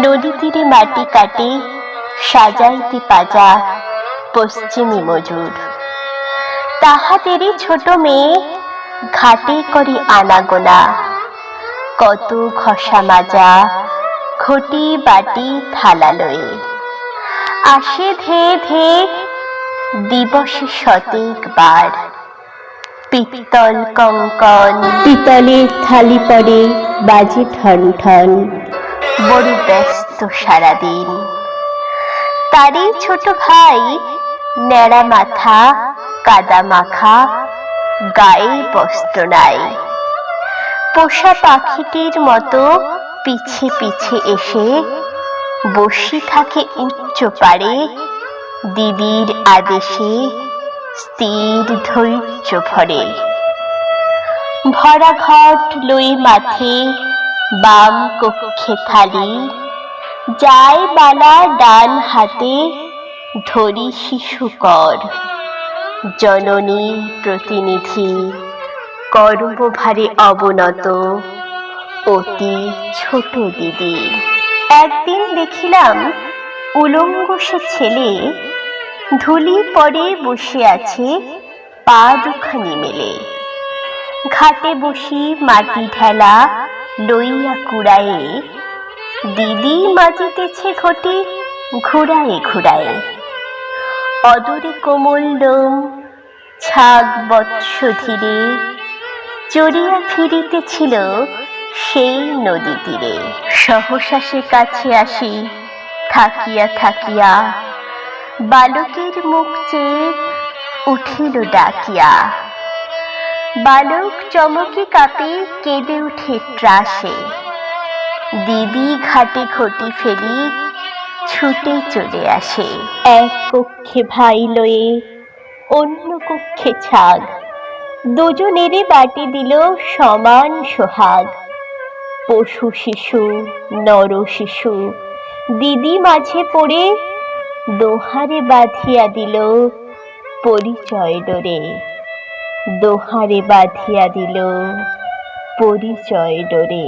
নদী তীরে মাটি কাটে, সাজাইতে পাজা পশ্চিমী মজুর। তাহাদেরই ছোট মেয়ে ঘাটে করে আনাগোনা। কত ঘষা মাজা, ঘটি বাটি থালা লয়ে। আসে ধে ধে দিবসে শতেক বার। পিত্তল কঙ্কন, পিতলের থালি পড়ে বাজে ঠন ঠন বড় ব্যস্ত সারাদিন। তারই ছোট ভাই ন্যাড়া মাথা, কাদা মাখা, গায়ে বস্ত্র নাই। পোষা পাখিটির মতো পিছে পিছে এসে বসে থাকে উচ্চ পারে দিদির আদেশে স্থির ধৈর্য ভরে ভরা ঘট লই মাথে বাম কক্ষে থালি যায় বালা ডান হাতে, ধরি শিশু কর জননী প্রতিনিধি, কর্মভারে অবনত, অতি ছোট দিদি। একদিন দেখিলাম উলঙ্গ সে ছেলে ধুলি পরে বসে আছে পা দুখানি মেলে। ঘাটে বসি মাটি ঢেলা লইয়া কুড়ায়ে, দিদি মাজিতেছে ঘটি ঘুরায়ে ঘুরায়ে। অদরে কোমল লোম, ছাগ বৎস ধীরে চড়িয়া ফিরিতেছিল সেই নদী তীরে। সহসা সে কাছে আসি, থাকিয়া থাকিয়া, বালকের মুখ চেয়ে উঠিল ডাকিয়া। বালক চমকে কাঁপে, কেঁদে উঠে ত্রাসে। দিদি ঘাটে ঘটি ফেলি ছুটে চলে আসে। এক কক্ষে ভাই লয়ে, অন্য কক্ষে ছাগ। দুজনেরই বাটি দিল সমান সোহাগ। পশু শিশু, নর শিশু, দিদি মাঝে পড়ে দোহারে বাঁধিয়া দিল পরিচয় ডোরে। দোহারে বাঁধিয়া দিল। পরিচয় ডোরে।